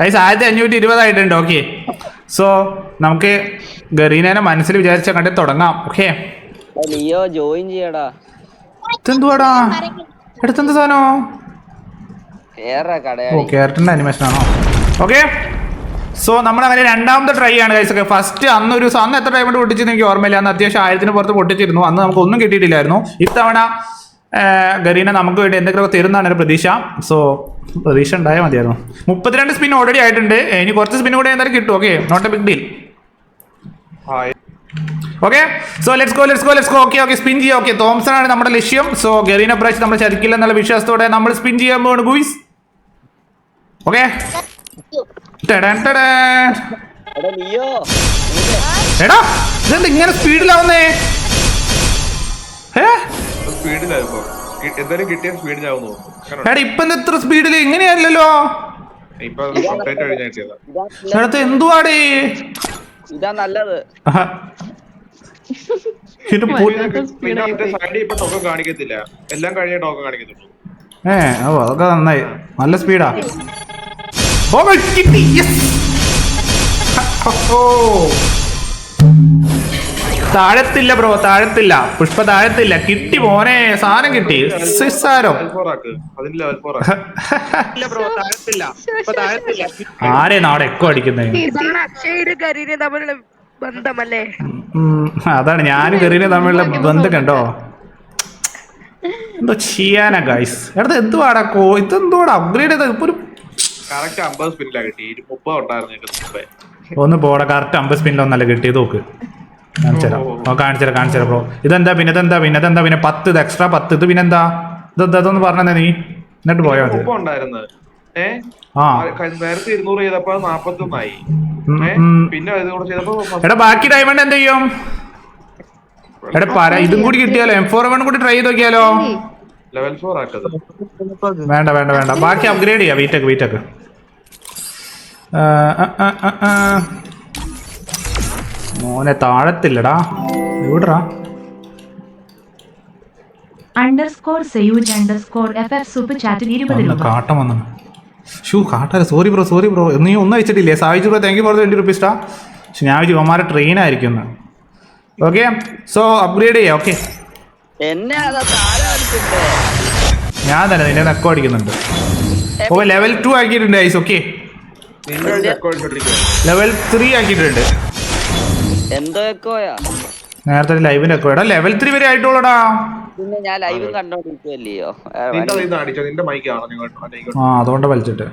Guys ആയിരത്തി അഞ്ഞൂറ്റി ഇരുപതായിട്ടുണ്ട് okay so നമുക്ക് ഗറീനെ മനസ്സിൽ വിചാരിച്ച കണ്ട് തുടങ്ങാം ഓക്കെ ലിയോ ജോയിൻ ചെയ്യടാ. ഇതെന്തുവാടാ? എടുത്തെന്ത് സാധനോ? ഓ കടയാടി ക്യാരറ്റിന്റെ അനിമേഷൻ ആണോ? ഓക്കെ സോ നമ്മൾ അങ്ങനെ രണ്ടാമത്തെ ട്രൈ ആണ് ഗൈസ് ഒക്കെ. ഫസ്റ്റ് അന്ന് ഒരു അന്ന് എത്ര ടൈം കൊണ്ട് പൊട്ടിച്ചെന്ന് എനിക്ക് ഓർമ്മയില്ല. അന്ന് അത്യാവശ്യം ആയിരത്തിന് പുറത്ത് പൊട്ടിച്ചിരുന്നു. അന്ന് നമുക്ക് ഒന്നും കിട്ടിയിട്ടില്ലായിരുന്നു. ഇത്തവണ ഗരീന നമുക്ക് വേണ്ടി എന്തെങ്കിലുമൊക്കെ തരുന്നതാണ് ഒരു പ്രതീക്ഷ. സോ പ്രതീക്ഷ ഉണ്ടായാൽ മതിയായിരുന്നു. മുപ്പത്തിരണ്ട് സ്പിൻ ഓൾറെഡി ആയിട്ടുണ്ട്. ഇനി കുറച്ച് സ്പിൻ കൂടെ എന്തായാലും കിട്ടും. Okay not a big deal okay so let's go let's go let's go okay okay spin ചെയ്യാം. ഓക്കെ തോംസൺ ആണ് നമ്മുടെ ലക്ഷ്യം. സോ ഗരീന പ്രാവശ്യം നമ്മൾ ചതിക്കില്ല എന്നുള്ള വിശ്വാസത്തോടെ നമ്മൾ സ്പിൻ ചെയ്യാൻ പോവാണ് ഗുയിസ് ഓക്കെ എടാ ഇതെന്താ ഇങ്ങനെ സ്പീഡിലാവുന്നേ ഏ? സ്പീഡിലായിരുന്നു. എന്തായാലും കിട്ടിയ സ്പീഡിലാവുന്നു. എടാ ഇപ്പൊ സ്പീഡിൽ ഇങ്ങനെയല്ലല്ലോ. ഇപ്പൊ എന്തുവാടേ? ഇതാ നല്ലത്. കാണിക്കത്തില്ല. എല്ലാം കഴിഞ്ഞ ടോക്കൺ കാണിക്കത്തുള്ളൂ. ഏ ഓ അതൊക്കെ നന്നായി. നല്ല സ്പീഡാ. ഓ മൈ, കിട്ടി. ഓ താഴത്തില്ല ബ്രോ താഴത്തില്ല. പുഷ്പ താഴത്തില്ല. കിട്ടി മോനെ സാധനം കിട്ടി. സിസാരോ ലെവൽ ഫോർ ആക്ക് അതിന് ലെവൽ ഫോർ ആക്ക് ബ്രോ താഴത്തില്ല. ഇപ്പൊ താഴത്തില്ല. ആരെ നാടെ എക്കോ അടിക്കുന്നത് ബന്ധമല്ലേ അതാണ് ഞാനും കെറീനെ തമ്മിലുള്ള ബന്ധം കണ്ടോ? എന്തോ ചെയ്യാനാ ഗൈസ് എടാ എന്തുവാടാ കോ ഇതെന്തുവാടാ? അപ്ഗ്രേഡ് ചെയ്ത ഇപ്പൊ ഒരു കറക്റ്റ് അമ്പത് സ്പിന്നിലാ കിട്ടി. ഇരു മുപ്പത് ഉണ്ടായിരുന്നു ഒന്ന് പോടാ കറക്റ്റ് അമ്പത് സ്പിന്നിൽ ഒന്നല്ല കിട്ടിയത് നോക്ക്. കാണിച്ചുതരാം. ഓ കാണിച്ചുതരാം കാണിച്ചുതരാം ബ്രോ. ഇതെന്താ പിന്നെ ഇതെന്താ പിന്നെ ഇതെന്താ പിന്നെ? പത്ത് ഇത് എക്സ്ട്രാ പത്ത്. ഇത് പിന്നെന്താ? ഇതെന്താ ഇതൊന്ന് പറഞ്ഞേ നീ. എന്നിട്ട് പോയാ മതി. ആ. ആ, എടാ ബാക്കി ഡയമണ്ട് എന്ത് ചെയ്യും? എടാ പറ ഇതും കൂടി കിട്ടിയാലോ? എം ഫോർ വൺ കൂടി ട്രൈ ചെയ്ത് നോക്കിയാലോ ലെവൽ ഫോർ ആക്കത് വേണ്ട വേണ്ട വേണ്ട. ബാക്കി അപ്ഗ്രേഡ് ചെയ്യാം. വീറ്റക്ക് വീറ്റക്ക് മോനെ താഴത്തില്ലടാ. എവിടാ underscore Sayooj underscore F F super ചാറ്റിൽ ഇരുപത് രൂപ. കാട്ടം വന്നു ഷൂ കാട്ടാല സോറി ബ്രോ സോറി ബ്രോ നീ ഒന്നും അയച്ചിട്ടില്ലേ? സാഹിച്ചു bro thank you for twenty റുപ്പീസ്റ്റാ പക്ഷെ ഞാൻ വിചാരിച്ചു ഇവന്മാരെ ട്രെയിൻ ആയിരിക്കും ഓക്കെ സോ അപ്ഗ്രേഡ് ചെയ്യാം ഓക്കെ ഞാൻ തന്നെ നിന്നെ നക്കോ അടിക്കുന്നുണ്ട്. ഓ ലെവൽ ടു ആക്കിയിട്ടുണ്ട് ഐസ് ഓക്കെ ലെവൽ ത്രീ ആക്കിയിട്ടുണ്ട്. എന്തോ എക്കോയാ? നേരത്തെ ലൈവിന്റെ എക്കോ. എടാ ലെവൽ ത്രീ വരെ ആയിട്ടുള്ളടാ. പിന്നെ ഞാൻ ലൈവും കണ്ടോണ്ടിരിക്കുവല്ലയോ? നിന്റെ അതിൽ നിന്ന് അടിച്ചോ? നിന്റെ മൈക്കാണോ നിങ്ങൾ ആ അതുകൊണ്ട് വലിച്ചിട്ട്.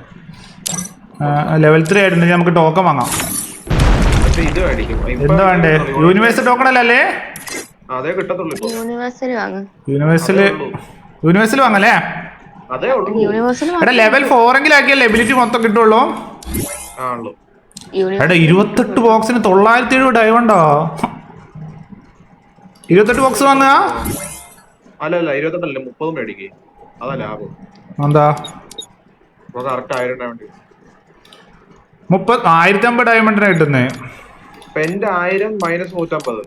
ലെവൽ ത്രീ ആയിട്ടുണ്ട് നമുക്ക് ടോക്കൺ വാങ്ങാം. എന്താ വേണ്ടേ? യൂണിവേഴ്സൽ ടോക്കൺ അല്ലേ യൂണിവേഴ്സൽ വാങ്ങും. യൂണിവേഴ്സൽ യൂണിവേഴ്സൽ വാങ്ങല്ലേ എടാ ലെവൽ ഫോറെങ്കിലും ആക്കിയാൽ എബിലിറ്റി മൊത്തം കിട്ടുള്ളൂ. ആണല്ലോ എടാ ഇരുപത്തെട്ട് ബോക്സിന് തൊള്ളായിരത്തി എഴുപത് ഡയമണ്ടോ ഇരുപത്തെട്ട് ബോക്സ് വാങ്ങുക? അല്ല അല്ല ഇരുപത്തെട്ടല്ല മുപ്പതും മേടിക്ക്. അതാ ലാഭം. എന്താ? കറക്റ്റ് ആയിരം ഡയമണ്ട് മുപ്പത് ആയിരത്തി അമ്പത് ഡയമണ്ടിനാണ് കിട്ടുന്നത് ഇപ്പൊ എന്റെ ആയിരം മൈനസ് നൂറ്റമ്പത്.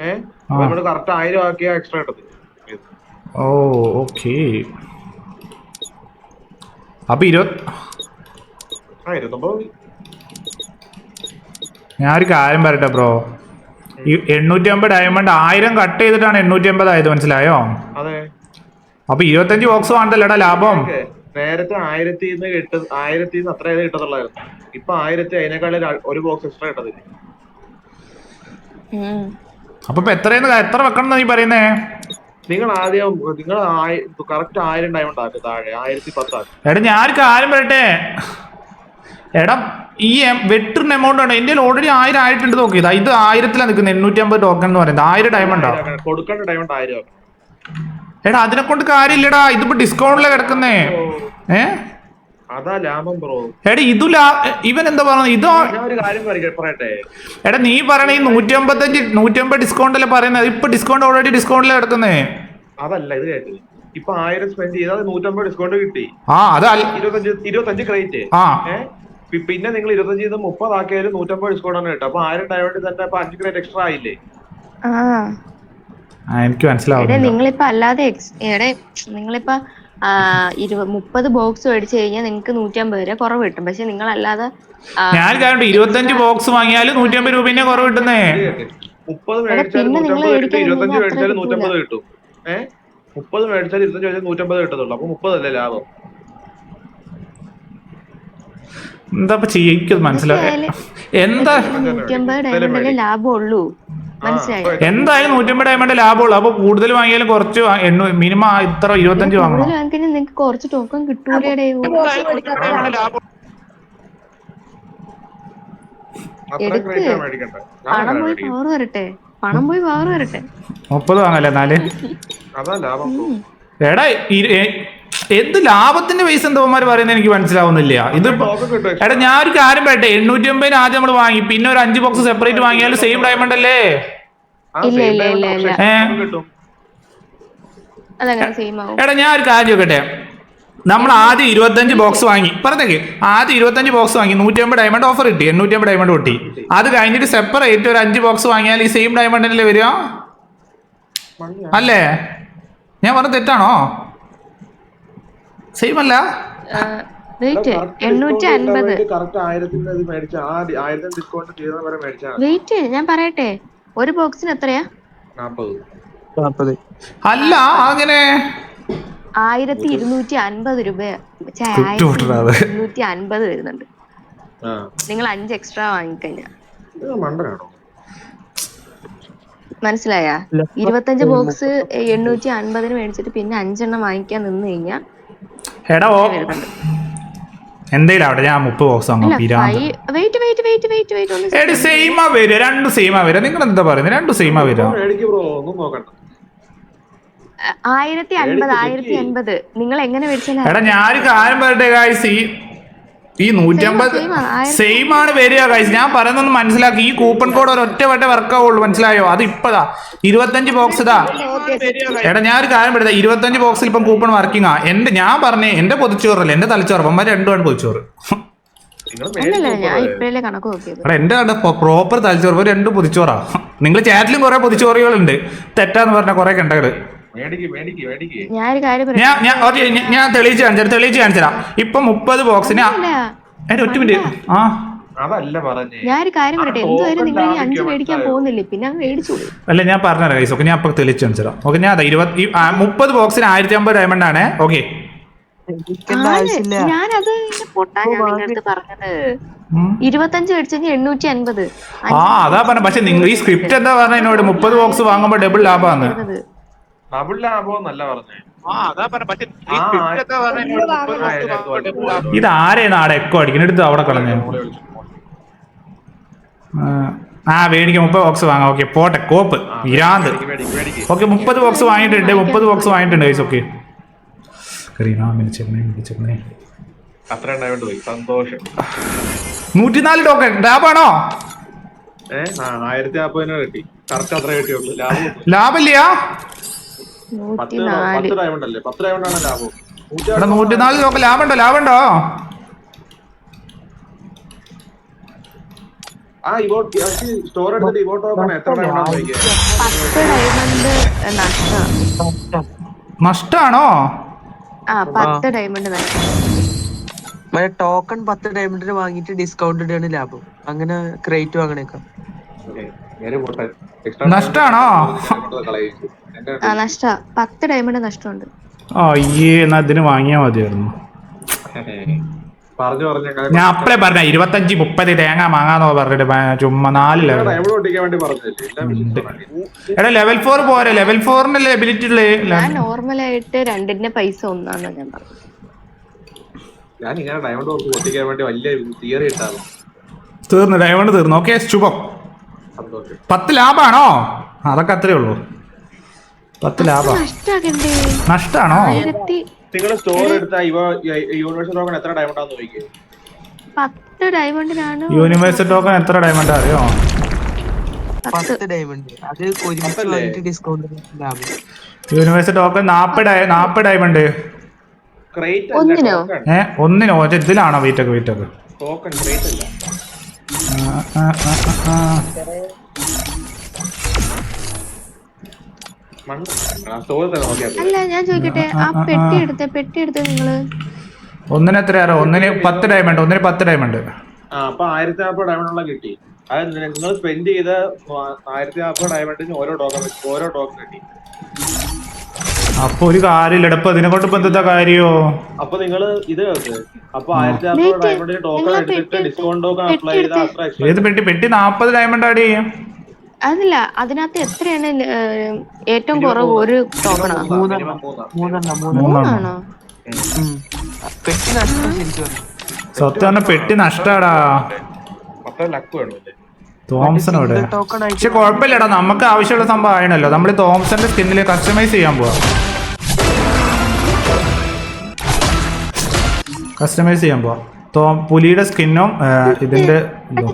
ഏഹ് ആ. നമ്മൾ കറക്റ്റ് ആയിരം ആക്കിയാ എക്സ്ട്രാ കിട്ടത്തില്ല ഓ ഓക്കെ. അപ്പൊ ഇരുപത് ആ ഇരുപത്തൊമ്പത് ഞാനൊരു കാര്യം പറയട്ടെ ബ്രോ. ഈ എണ്ണൂറ്റി അമ്പത് ഡയമണ്ട് ആയിരം കട്ട് ചെയ്തിട്ടാണ് എണ്ണൂറ്റി അമ്പത് ആയത് മനസ്സിലായോ? അതെ. അപ്പൊ ഇരുപത്തഞ്ച് ബോക്സ് വേണ്ടല്ലോടാ ലാഭം? നേരത്തെ ആയിരത്തി കിട്ട ആയിരത്തി അത്ര കിട്ടത്തുള്ളായിരുന്നു. ഇപ്പൊ ആയിരത്തി അതിനേക്കാളും ഒരു- ഒരു ബോക്സ് എക്സ്ട്രാ കിട്ടത്തില്ല. അപ്പൊ എത്രയെന്ന് എത്ര വെക്കണം എന്നാ നീ പറയുന്നേ? നിങ്ങൾ ആദ്യം നിങ്ങൾ കറക്റ്റ് ആയിരം ഡയമണ്ട് ആക്കി താഴെ ആയിരത്തി പത്താക്ക് എടാ ഞാനൊരു കാര്യം പറയട്ടെ. എടാ ഈ വെട്ടുന്ന എമൗണ്ട് ആണ്. എന്റെ ഓൾറെഡി ആയിരം ആയിട്ടുണ്ട് നോക്കിയതാ ഇത് ആയിരത്തിലാണ് നിൽക്കുന്നത് എണ്ണൂറ്റി അമ്പത് ടോക്കൺ എന്ന് പറയുന്നത്. ആയിരം ഡയമണ്ടോ കൊടുക്കേണ്ട ഡയമണ്ട് ആയിരം എടാ അതിനെ കൊണ്ട് കാര്യമില്ലടാ. ഇതിപ്പോ ഡിസ്കൗണ്ടിലെ കിടക്കുന്നേ. ഏ? അതാ ലാഭം ബ്രോ. എടാ ഇതു ഇവൻ എന്താ പറയുന്നത്? ഇതോ ഒരു കാര്യം പറയ- പറയട്ടെ. എടാ നീ പറയണ ഈ നൂറ്റി അമ്പത്തഞ്ച് നൂറ്റി അമ്പത് ഡിസ്കൗണ്ട് അല്ലേ പറയുന്നത്? ഇപ്പൊ ഡിസ്കൗണ്ട് ഓൾറെഡി ഡിസ്കൗണ്ടിലെ കിടക്കുന്നേ. അതല്ല ഇത് കേട്ട്. ഇപ്പൊ ആയിരം സ്പെൻഡ് ചെയ്താൽ നൂറ്റമ്പത് ഡിസ്കൗണ്ട് കിട്ടി. ആ അത് ഇരുപത്തഞ്ച് ഇരുപത്തഞ്ച് ക്രെഡിറ്റ് ആ. പിന്നെ നിങ്ങൾ ഇരുപത്തഞ്ച് ചെയ്ത് മുപ്പതാക്കിയാലും നൂറ്റമ്പത് ഡിസ്കൗണ്ട് ആണ് കിട്ടും. അപ്പൊ ആയിരം ഡയമണ്ട് തന്നെ അഞ്ച് ക്രെഡിറ്റ് എക്സ്ട്രാ ആയില്ലേ? എനിക്ക് മനസ്സിലാവും നിങ്ങളിപ്പോ അല്ലാതെ എടെ നിങ്ങളിപ്പോ മുപ്പത് ബോക്സ് മേടിച്ചു കഴിഞ്ഞാൽ നിങ്ങൾക്ക് നൂറ്റമ്പത് രൂപ കുറവ് കിട്ടും. പക്ഷെ നിങ്ങൾ അല്ലാതെ ഞാൻ കാരണം ഇരുപത്തഞ്ച് ബോക്സ് വാങ്ങിയാലും നൂറ്റമ്പത് രൂപ കുറവ് കിട്ടുന്നേ. മുപ്പത് മേടിച്ചാൽ ഇരുപത്തഞ്ച്. നൂറ്റമ്പത് കിട്ടും. ഏഹ് മുപ്പത് മേടിച്ചാൽ ഇരുപത്തഞ്ച് മേടിച്ചാൽ നൂറ്റമ്പത് കിട്ടത്തുള്ളൂ. അപ്പൊ മുപ്പതല്ലേ ലാഭം? എന്താ ചെയ്യുക ചെയ്യ? എനിക്കത് മനസ്സിലായി എന്താ ലാഭം ഉള്ളൂ മനസ്സിലായോ? എന്തായാലും നൂറ്റമ്പത് ഡയമണ്ട് ലാഭമുള്ളൂ. അപ്പൊ കൂടുതൽ വാങ്ങിയാലും കുറച്ച് എണ്ണൂ മിനിമം ഇത്ര ഇരുപത്തഞ്ച് വാങ്ങണം. നിങ്ങൾക്ക് കുറച്ച് ടോക്കൺ കിട്ടൂലേ പണം പോയി. പവർ വരട്ടെ. പണം പോയി പവർ വരട്ടെ. മുപ്പത് വാങ്ങല്ലേ എന്നാൽ? എടാ എന്ത് ലാഭത്തിന്റെ പൈസ എന്തോമാർ പറയുന്നത് എനിക്ക് മനസ്സിലാവുന്നില്ല. ഇത് എടാ ഞാൻ ഒരു കാര്യം പറയട്ടെ. എണ്ണൂറ്റി അമ്പതിന് ആദ്യം നമ്മൾ വാങ്ങി. പിന്നെ ഒരു അഞ്ച് ബോക്സ് സെപ്പറേറ്റ് വാങ്ങിയാലും സെയിം ഡയമണ്ട് അല്ലേ? എടാ ഞാൻ ഒരു കാര്യം നോക്കട്ടെ നമ്മൾ ആദ്യം ഇരുപത്തഞ്ച് ബോക്സ് വാങ്ങി. പറഞ്ഞേക്ക്. ആദ്യം ഇരുപത്തഞ്ച് ബോക്സ് വാങ്ങി. നൂറ്റി അമ്പത് ഡയമണ്ട് ഓഫർ കിട്ടി. എണ്ണൂറ്റി അമ്പത് ഡയമണ്ട് കിട്ടി. അത് കഴിഞ്ഞിട്ട് സെപ്പറേറ്റ് ഒരു അഞ്ച് ബോക്സ് വാങ്ങിയാൽ ഈ സെയിം ഡയമണ്ടിൽ വരിക. അല്ലേ? ഞാൻ പറഞ്ഞ തെറ്റാണോ? സെയിം അല്ല. വെയിറ്റ് എണ്ണൂറ്റി അൻപത്. വെയിറ്റ് ഞാൻ പറയട്ടെ. ഒരു ബോക്സിന് എത്രയാ? അല്ല അങ്ങനെ. ആയിരത്തി ഇരുന്നൂറ്റി അൻപത് രൂപ ഛെ, കുറ്റം ആയിരത്തി ഇരുന്നൂറ്റി അൻപത് വരുന്നുണ്ട്. ആ. നിങ്ങൾ അഞ്ച് എക്സ്ട്രാ വാങ്ങിക്കഴിഞ്ഞാ. ഇത് മണ്ടനാണോ? മനസ്സിലായ? ഇരുപത്തഞ്ച് ബോക്സ് എണ്ണൂറ്റി അൻപതിന് മേടിച്ചിട്ട് പിന്നെ അഞ്ചെണ്ണം വാങ്ങിക്കാൻ നിന്ന് കഴിഞ്ഞാ എടാ എന്തേലും അവിടെ ഞാൻ മുപ്പത് ബോക്സ് വാങ്ങാം. സെയിമാ വരിക. രണ്ടും സെയിമാ വരിക. നിങ്ങൾ എന്താ പറയുന്നത് രണ്ട് സെയിമാ വരിക. മേടിക്ക് ബ്രോ ഒന്നും നോക്കണ്ട. ആയിരത്തി അൻപത് ആയിരത്തി അൻപത് നിങ്ങൾ എങ്ങനെ മേടിച്ചാലും എടാ ഞാൻ കാര്യം പറയട്ടെ ഗായ്സ് ഈ നൂറ്റമ്പത് സെയിം ആണ് വരിക ഗൈസ് ഞാൻ പറയുന്നത് മനസ്സിലാക്കി. ഈ കൂപ്പൺ കോഡ് ഒരൊറ്റ വട്ടേ വർക്ക് ആവുള്ളൂ മനസ്സിലായോ? അത് ഇപ്പതാ. ഇരുപത്തഞ്ച് ബോക്സ് ഇതാ. എടാ ഞാൻ ഒരു കാര്യം പറയട്ടെ. ഇരുപത്തഞ്ച് ബോക്സിൽ ഇപ്പം കൂപ്പൺ വർക്കിംഗ് ആ. എന്റെ ഞാൻ പറഞ്ഞേ എന്റെ പൊതിച്ചോറല്ല? എന്റെ തലച്ചോറ്. അമ്മ രണ്ടുമാണ് പൊതിച്ചോറ്. എടാ എന്റെ കണ്ട പ്രോപ്പർ തലച്ചോറ്. രണ്ടും രണ്ട് പൊതിച്ചോറാ. നിങ്ങൾ ചാറ്റിലും കുറെ പൊതിച്ചോറുകളുണ്ട്. തെറ്റാന്ന് പറഞ്ഞ കുറെ കണ്ടകൾ. ഞാൻ കാര്യം ഞാൻ ഞാൻ ഓക്കേ, ഞാൻ- ഞാൻ തെളിയിച്ച് കാണിച്ചു തെളിയിച്ച് കാണിച്ചുതരാം ഇപ്പൊ മുപ്പത് ബോക്സിന് എന്റെ ഒറ്റ മിനിറ്റ്. ആ. അതല്ല പറഞ്ഞേ. ഞാൻ ഒരു കാര്യം പറയട്ടെ. ആ, എന്തുവരെ token നിങ്ങൾ ഈ അഞ്ച് ലാഭിക്കാൻ മേടിക്കാൻ മനസ്സിലായോ? പോകുന്നില്ലേ? പിന്നെ അങ്ങ് മേടിച്ചോളൂ അല്ല ഞാൻ പറഞ്ഞുതരാം ഗൈസ് ഓക്കെ ഞാൻ അപ്പൊ തെളിയിച്ച് കാണിച്ചുതരാം ഓക്കെ ഞാൻ അതാ ഇരുപത്തി മുപ്പത് ബോക്സിന് ആയിരത്തി അമ്പത് ഡയമണ്ട് ആണ്. ഓക്കെ ഞാനത് ഇങ്ങനെ പൊട്ടാ ഞാൻ നിങ്ങളുടെ അടുത്ത് പറഞ്ഞത്. ഇരുപത്തഞ്ച് മേടിച്ചു എണ്ണൂറ്റി അൻപത്. ആ അതാ പറഞ്ഞ. പക്ഷെ നിങ്ങൾ ഈ സ്ക്രിപ്റ്റ് എന്താ പറഞ്ഞ എന്നോട്? മുപ്പത് ബോക്സ് വാങ്ങുമ്പോ ഡബിൾ ലാഭമാണ്. ഡബിൾ ലാഭോ എന്നല്ല പറഞ്ഞേ. ഇത് ആരെയാണ് ആടെ എക്കോ അടിക്കുന്നത്? എടുത്ത് അവിടെ കളഞ്ഞു. ആ മേടിക്കാം മുപ്പത് ബോക്സ് വാങ്ങാം. ഓക്കെ പോട്ടെ. കോപ്പ്. ഇരാന്ത്. ഓക്കെ മുപ്പത് ബോക്സ് വാങ്ങിയിട്ടുണ്ട്. മുപ്പത് ബോക്സ് വാങ്ങിയിട്ടുണ്ട് ഗൈസ് ഓക്കെ കരീന സന്തോഷം. നൂറ്റിനാല് ടോക്കൺ ലാഭാണോ ആയിരത്തി നാപ്പതിന് കിട്ടി. കറക്റ്റ് അത്ര കിട്ടിയുള്ളൂ. ലാഭം. ലാഭമില്ല നൂറ്റി പത്ത് പത്ത് ഡയമണ്ട് അല്ലേ? പത്ത് ഡയമണ്ട് ആണ് ലാഭം. ഇവിടെ നൂറ്റിനാല് ടോക്കൺ ലാഭമുണ്ടോ? ലാഭമുണ്ടോ? ആ ഇവോട്ട് സ്റ്റോർ എടുത്തിട്ട് ഇവോട്ട് നോക്കണേ. എത്ര ഡയമണ്ട് ചോദിക്കുക പത്ത് ഡയമണ്ട് നഷ്ടം. നഷ്ടാണോ? ആ പത്ത് ഡയമണ്ട് മറ്റേ ടോക്കൺ പത്ത് ഡയമണ്ടിന് വാങ്ങിയിട്ട് ഡിസ്കൗണ്ട് ഇടാണ് ലാഭം. അങ്ങനെ ക്രേറ്റ് വാങ്ങണേക്കാം നഷ്ടാണോ? ആ നഷ്ട. പത്ത് ഡയമണ്ട് നഷ്ടമുണ്ട്. അയ്യേ എന്നാ ഇതിന് വാങ്ങിയാ മതിയായിരുന്നു. പറഞ്ഞു പറഞ്ഞ ഞാൻ അപ്പഴേ പറഞ്ഞ ഇരുപത്തഞ്ച് മുപ്പത് തേങ്ങ മാങ്ങാന്നോ പറഞ്ഞിട്ട് ചുമ്മാ നാല് ലെവൽ എടാ ലെവൽ ഫോർ പോരെ ലെവൽ ഫോറിന്റെ എബിലിറ്റി ഉള്ളേ ഞാൻ നോർമലായിട്ട് രണ്ടിന്റെ പൈസ ഒന്നാന്ന് ഞാൻ പറഞ്ഞു ഞാൻ ഇങ്ങനെ ഡയമണ്ട് പൊട്ടിക്കാൻ വേണ്ടി വലിയ തിയറി ഇട്ടാണ്. തീർന്നു ഡയമണ്ട് തീർന്നു. ഓക്കെ ശുഭം. പത്ത് ലാഭാണോ? അതൊക്കെ അത്രേ ഉള്ളൂ. പത്ത് ലാഭം. നഷ്ടാണോ? നിങ്ങൾ സ്റ്റോർ എടുത്ത യൂണിവേഴ്സൽ ടോക്കൺ എത്ര ഡയമണ്ട് ആണെന്ന് ചോദിക്കുക പത്ത് ഡയമണ്ടിനാണ് യൂണിവേഴ്സിറ്റി ടോക്കൺ എത്ര ഡയമണ്ട് അറിയോ? പത്ത്. ഡയമണ്ട് അത് ഒരുമിച്ച് ഡിസ്കൗണ്ട് ലാഭം. യൂണിവേഴ്സിറ്റി ടോക്കൺ നാപ്പത് നാപ്പത് ഡയമണ്ട് ഏ ഒന്നിനോ? ഇതിലാണോ വീറ്റൊക്കെ വീറ്റൊക്കെ ടോക്കൺ അല്ല ഞാൻ ചോദിക്കട്ടെ ആ പെട്ടി എടുത്ത പെട്ടി എടുത്ത നിങ്ങൾ? ഒന്നിന് എത്രയാറോ ഒന്നിന് പത്ത് ഡയമണ്ട് ഒന്നിന് പത്ത് ഡയമണ്ട് അപ്പൊ ആയിരത്തി നാൽപ്പത് ഡയമണ്ടുള്ള കിട്ടി. അത് നിങ്ങൾ സ്പെൻഡ് ചെയ്ത ആയിരത്തി നാൽപ്പത് ഡയമണ്ടിന് ഓരോ ടോക്കൺ ഓരോ ടോക്കൺ കിട്ടി. അപ്പൊ ഒരു കാര്യമില്ല. ഇടപ്പ് ഇതിനെ കൊണ്ട് ഇപ്പൊ എന്താ കാര്യോ? അപ്പൊ നിങ്ങൾ ഇത് അപ്പൊ ആയിരത്തി നാൽപ്പത് ഡയമണ്ടിന് ടോക്കൺ എടുത്തിട്ട് ഡിസ്കൗണ്ട് ടോക്കൺ അപ്ലൈ extra ഏത് പെട്ടി? പെട്ടി നാപ്പത് ഡയമണ്ട് ആടി. അതല്ല അതിനകത്ത് എത്രയാണ് ഏറ്റവും കുറവ് ഒരു ടോക്കണാ മൂന്നാണോ? പെട്ടി നഷ്ടം ശരിക്കും. സത്യം പറഞ്ഞ പെട്ടി നഷ്ടാടാ. തോംസനോട് പക്ഷെ കുഴപ്പമില്ലടാ നമുക്ക് ആവശ്യമുള്ള സംഭവം ആയണല്ലോ. നമ്മൾ തോംസന്റെ സ്കിന്നിൽ കസ്റ്റമൈസ് ചെയ്യാൻ പോവാ. കസ്റ്റമൈസ് ചെയ്യാൻ പോവാ. തോ പുലിയുടെ സ്കിന്നും ഇതിന്റെ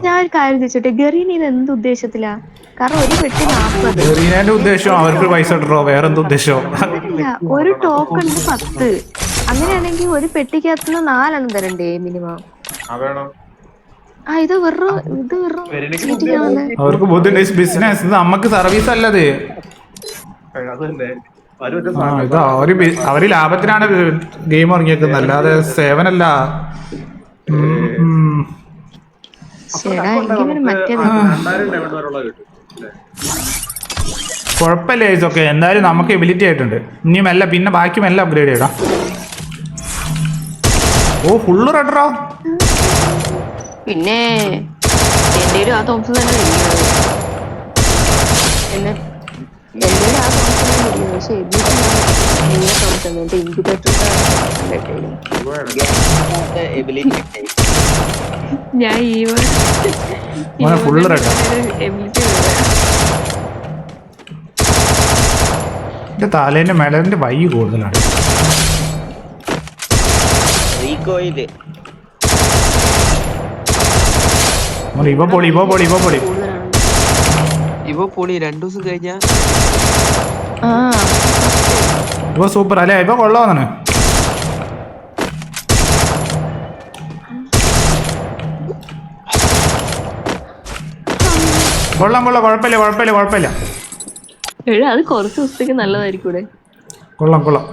ഞാൻ ഒരു കാര്യം ചോദിച്ചോട്ടെ? ഗറീൻ ഇത് എന്ത് ഉദ്ദേശത്തിലാ? കാരണം ഒരു പെട്ടി നാപ്പത്. എറീനന്റെ ഉദ്ദേശം അവർക്ക് പൈസ ഇട്ടോ വേറെ എന്ത് അതല്ല ഒരു ടോക്കൺ പത്ത്. അങ്ങനെയാണെങ്കിൽ ഒരു പെട്ടിക്കകത്തുനിന്ന് നാലെണ്ണം തരണ്ടേ മിനിമം? ആ ഇത് വെറും ഇത് അവർക്ക് ബുദ്ധിണ്ട് ബിസിനസ് ഇത് നമുക്ക് സർവീസ് അല്ലത്. അവർ അവർ ലാഭത്തിനാണ് ഗെയിം ഇറങ്ങിയേക്കുന്നത് അല്ലാതെ സേവനല്ല. അല്ലേ? കുഴപ്പമില്ല ഇതൊക്കെ എന്തായാലും നമുക്ക് എബിലിറ്റി ആയിട്ടുണ്ട്. ഇനിയും എല്ലാം പിന്നെ ബാക്കി എല്ലാം അപ്ഗ്രേഡ് ചെയ്യടാ. ഓ ഫുള്ള് റെഡറോ പിന്നെ എന്റെ ആ തോംസൺ തന്നെ എന്നെ എന്റെ ആ തോംസൺ തന്നെ പക്ഷെ എന്റെ തോംസൺ എന്റെ ഇൻക്യുബേറ്റർ എബിലിറ്റി ഞാൻ ഈ ആ. എബിലിറ്റി എന്റെ തലേന്റെ മെലന്റെ വൈ കൂടുതലാണ്. ഇവ പൊളി ഇവ പൊളി ഇവ പൊളി. ഇവ പൊളി രണ്ടു ദിവസം കഴിഞ്ഞാ. ഇവ സൂപ്പർ അല്ലേ? ഇവ കൊള്ളാന്നാണ് കൊള്ളാം കൊള്ളാം. കുഴപ്പമില്ല കുഴപ്പമില്ല കുഴപ്പമില്ല. അത് കുറച്ച് ദിവസത്തേക്ക് നല്ലതായിരിക്കൂടെ. കൊള്ളാം കൊള്ളാം.